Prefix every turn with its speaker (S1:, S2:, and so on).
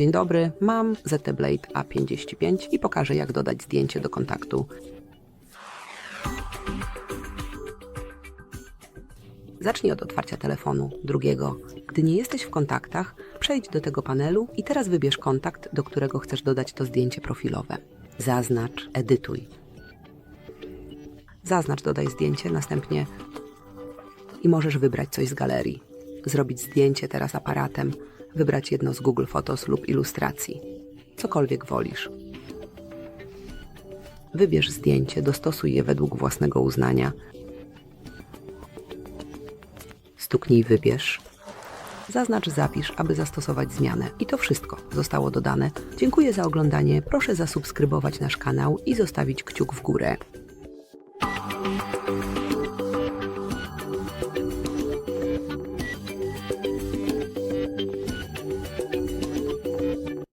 S1: Dzień dobry, mam ZT Blade A55 i pokażę jak dodać zdjęcie do kontaktu. Zacznij od otwarcia telefonu drugiego. Gdy nie jesteś w kontaktach, przejdź do tego panelu i teraz wybierz kontakt, do którego chcesz dodać to zdjęcie profilowe. Zaznacz, edytuj. Zaznacz, dodaj zdjęcie, następnie i możesz wybrać coś z galerii. Zrobić zdjęcie teraz aparatem, wybrać jedno z Google Photos lub ilustracji. Cokolwiek wolisz. Wybierz zdjęcie, dostosuj je według własnego uznania. Stuknij wybierz. Zaznacz zapisz, aby zastosować zmianę. I to wszystko zostało dodane. Dziękuję za oglądanie. Proszę zasubskrybować nasz kanał i zostawić kciuk w górę.